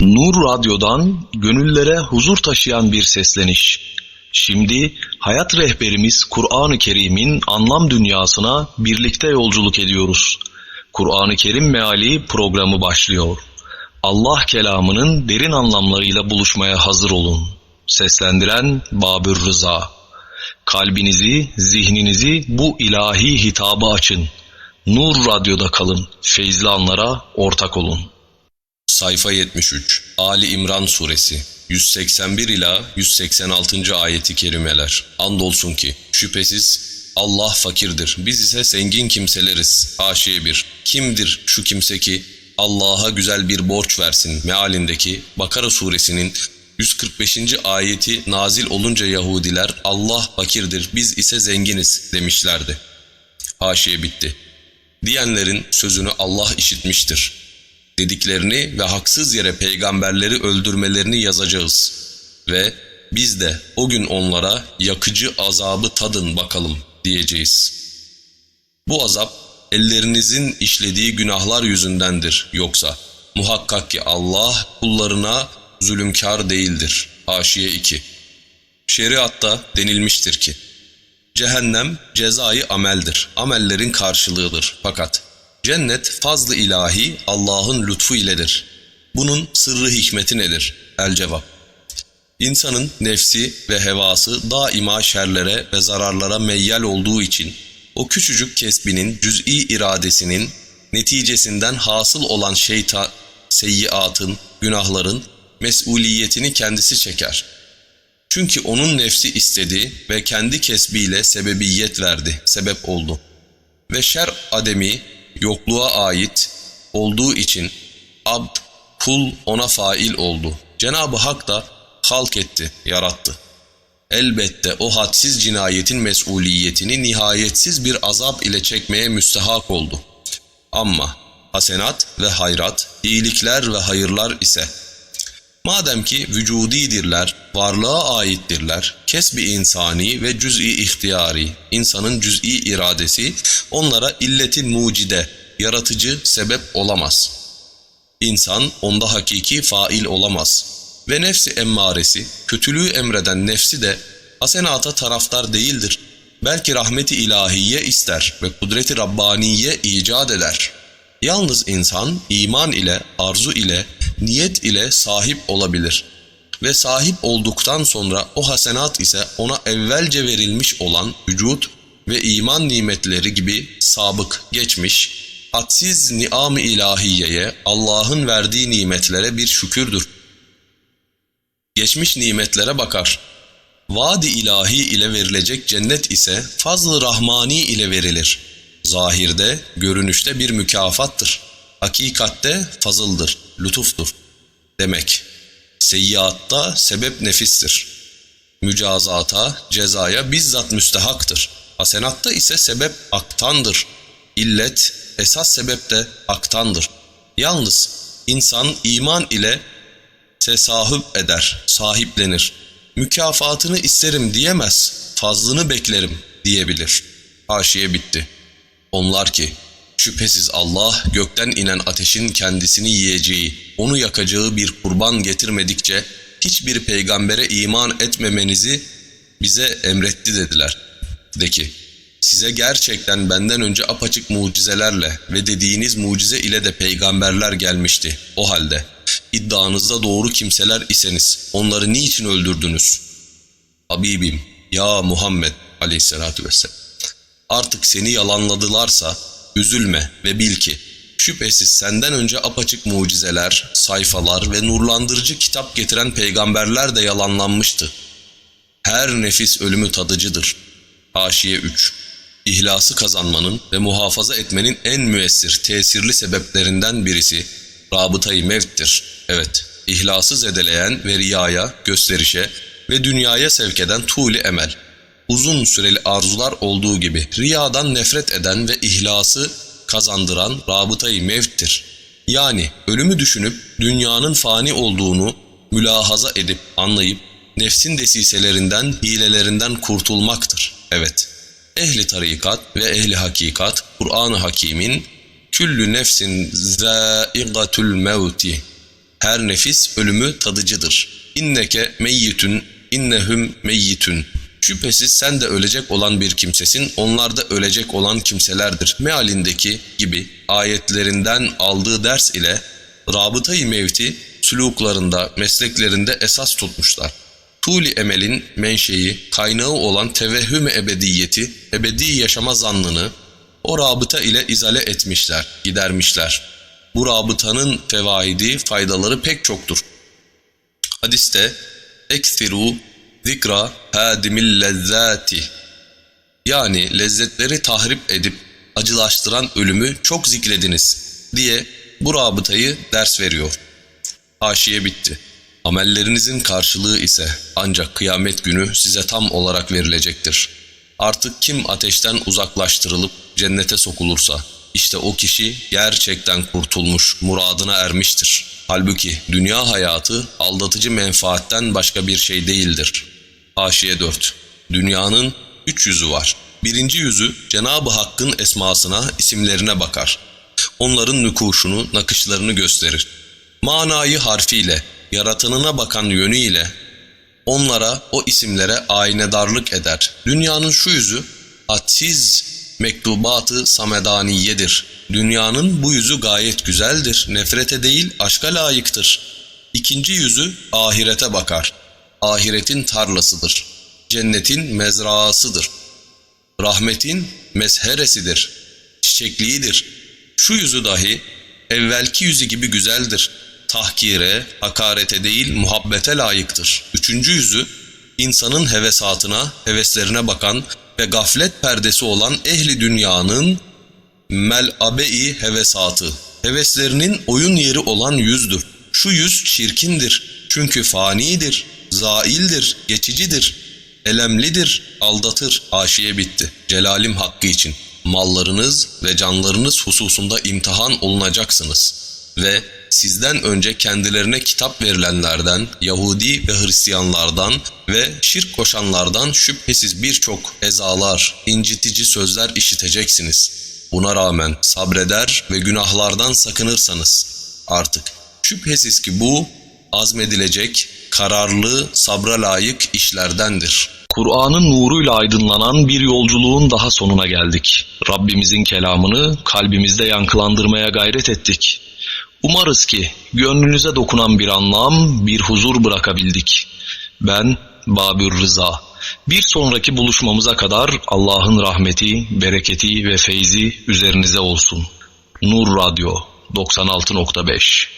Nur Radyo'dan gönüllere huzur taşıyan bir sesleniş. Şimdi hayat rehberimiz Kur'an-ı Kerim'in anlam dünyasına birlikte yolculuk ediyoruz. Kur'an-ı Kerim Meali programı başlıyor. Allah kelamının derin anlamlarıyla buluşmaya hazır olun. Seslendiren Babür Rıza. Kalbinizi, zihninizi bu ilahi hitaba açın. Nur Radyo'da kalın. Feyzli anlara ortak olun. Sayfa 73 Ali İmran Suresi 181 ila 186. ayeti kerimeler. Andolsun ki şüphesiz Allah fakirdir. Biz ise zengin kimseleriz. Haşiye 1. Kimdir şu kimse ki Allah'a güzel bir borç versin mealindeki Bakara suresinin 145. ayeti nazil olunca Yahudiler Allah fakirdir biz ise zenginiz demişlerdi. Haşiye bitti. Diyenlerin sözünü Allah işitmiştir dediklerini ve haksız yere peygamberleri öldürmelerini yazacağız. Ve biz de o gün onlara yakıcı azabı tadın bakalım diyeceğiz. Bu azap ellerinizin işlediği günahlar yüzündendir yoksa muhakkak ki Allah kullarına zulümkar değildir. Haşiye 2 Şeriatta denilmiştir ki Cehennem cezayı ameldir. Amellerin karşılığıdır. Fakat cennet fazlı ilahi Allah'ın lütfu iledir. Bunun sırrı hikmeti nedir? El cevap. İnsanın nefsi ve hevası daima şerlere ve zararlara meyyal olduğu için o küçücük kesbinin cüz'i iradesinin neticesinden hasıl olan şeyta, seyyiatın, günahların mesuliyetini kendisi çeker. Çünkü onun nefsi istedi ve kendi kesbiyle sebebiyet verdi, sebep oldu. Ve şer ademi yokluğa ait olduğu için abd, kul ona fail oldu. Cenab-ı Hak da halk etti, yarattı. Elbette o hadsiz cinayetin mesuliyetini nihayetsiz bir azap ile çekmeye müstehak oldu. Ama hasenat ve hayrat, iyilikler ve hayırlar ise Madem ki vücudidirler, varlığa aittirler, kesbi insani ve cüz'i ihtiyari, insanın cüz'i iradesi onlara illetin mucide, yaratıcı sebep olamaz. İnsan onda hakiki fail olamaz. Ve nefsi emmaresi, kötülüğü emreden nefsi de hasenata taraftar değildir. Belki rahmeti ilahiye ister ve kudreti Rabbaniye icat eder. Yalnız insan iman ile, arzu ile, niyet ile sahip olabilir. Ve sahip olduktan sonra o hasenat ise ona evvelce verilmiş olan vücut ve iman nimetleri gibi sabık, geçmiş, hadsiz niam-ı ilahiyeye, Allah'ın verdiği nimetlere bir şükürdür. Geçmiş nimetlere bakar. Vadi ilahi ile verilecek cennet ise fazl-ı rahmani ile verilir. Zahirde, görünüşte bir mükafattır. Hakikatte fazıldır, lütuftur. Demek, seyyiatta sebep nefistir. Mücazata, cezaya bizzat müstehaktır. Hasenatta ise sebep aktandır. İllet, esas sebep de aktandır. Yalnız insan iman ile tesahüp eder, sahiplenir. Mükafatını isterim diyemez, fazlını beklerim diyebilir. Haşiye bitti. Onlar ki, şüphesiz Allah gökten inen ateşin kendisini yiyeceği, onu yakacağı bir kurban getirmedikçe, hiçbir peygambere iman etmemenizi bize emretti dediler. De ki, size gerçekten benden önce apaçık mucizelerle ve dediğiniz mucize ile de peygamberler gelmişti. O halde iddianızda doğru kimseler iseniz onları niçin öldürdünüz? Habibim ya Muhammed aleyhissalatü vesselam. Artık seni yalanladılarsa üzülme ve bil ki şüphesiz senden önce apaçık mucizeler, sayfalar ve nurlandırıcı kitap getiren peygamberler de yalanlanmıştı. Her nefis ölümü tadıcıdır. Haşiye 3 İhlası kazanmanın ve muhafaza etmenin en müessir, tesirli sebeplerinden birisi rabıtayı mevttir. Evet, ihlası zedeleyen ve riyaya, gösterişe ve dünyaya sevk eden tuğli emel. Uzun süreli arzular olduğu gibi riyadan nefret eden ve ihlası kazandıran rabıtayı mevttir. Yani ölümü düşünüp dünyanın fani olduğunu mülahaza edip anlayıp nefsin desiselerinden, hilelerinden kurtulmaktır. Evet, ehli tarikat ve ehli hakikat Kur'an-ı Hakîm'in küllü nefsin zâigatül mevti Her nefis ölümü tadıcıdır. İnneke meyyitün, innehum meyyitün. Şüphesiz sen de ölecek olan bir kimsesin, onlar da ölecek olan kimselerdir. Mealindeki gibi ayetlerinden aldığı ders ile rabıtayı mevti süluklarında, mesleklerinde esas tutmuşlar. Tuli emelin menşei, kaynağı olan tevehhüm ebediyeti, ebedi yaşama zannını o rabıta ile izale etmişler, gidermişler. Bu rabıtanın fevaidi, faydaları pek çoktur. Hadiste ekfiru zikra hadimil lezzati yani lezzetleri tahrip edip acılaştıran ölümü çok zikrediniz diye bu rabıtayı ders veriyor. Haşiye bitti. Amellerinizin karşılığı ise ancak kıyamet günü size tam olarak verilecektir. Artık kim ateşten uzaklaştırılıp cennete sokulursa işte o kişi gerçekten kurtulmuş, muradına ermiştir. Halbuki dünya hayatı aldatıcı menfaatten başka bir şey değildir. Haşiye 4 Dünyanın üç yüzü var. Birinci yüzü Cenab-ı Hakk'ın esmasına, isimlerine bakar. Onların nükuşunu, nakışlarını gösterir. Manayı harfiyle, yaratanına bakan yönüyle onlara, o isimlere aynedarlık eder. Dünyanın şu yüzü, hadsiz mektubatı samedaniyedir. Dünyanın bu yüzü gayet güzeldir. Nefrete değil, aşka layıktır. İkinci yüzü ahirete bakar. Ahiretin tarlasıdır. Cennetin mezraasıdır. Rahmetin mezheresidir. Çiçekliğidir. Şu yüzü dahi evvelki yüzü gibi güzeldir. Tahkire, hakarete değil muhabbete layıktır. Üçüncü yüzü insanın hevesatına, heveslerine bakan ve gaflet perdesi olan ehli dünyanın mel-abe-i hevesatı, heveslerinin oyun yeri olan yüzdür. Şu yüz çirkindir çünkü fanidir, zaildir, geçicidir, elemlidir, aldatır. Haşiye bitti. Celalim hakkı için mallarınız ve canlarınız hususunda imtihan olunacaksınız. Ve sizden önce kendilerine kitap verilenlerden, Yahudi ve Hristiyanlardan ve şirk koşanlardan şüphesiz birçok ezalar, incitici sözler işiteceksiniz. Buna rağmen sabreder ve günahlardan sakınırsanız artık şüphesiz ki bu azmedilecek, kararlı, sabra layık işlerdendir. Kur'an'ın nuruyla aydınlanan bir yolculuğun daha sonuna geldik. Rabbimizin kelamını kalbimizde yankılandırmaya gayret ettik. Umarız ki gönlünüze dokunan bir anlam, bir huzur bırakabildik. Ben Babür Rıza. Bir sonraki buluşmamıza kadar Allah'ın rahmeti, bereketi ve feyzi üzerinize olsun. Nur Radyo 96.5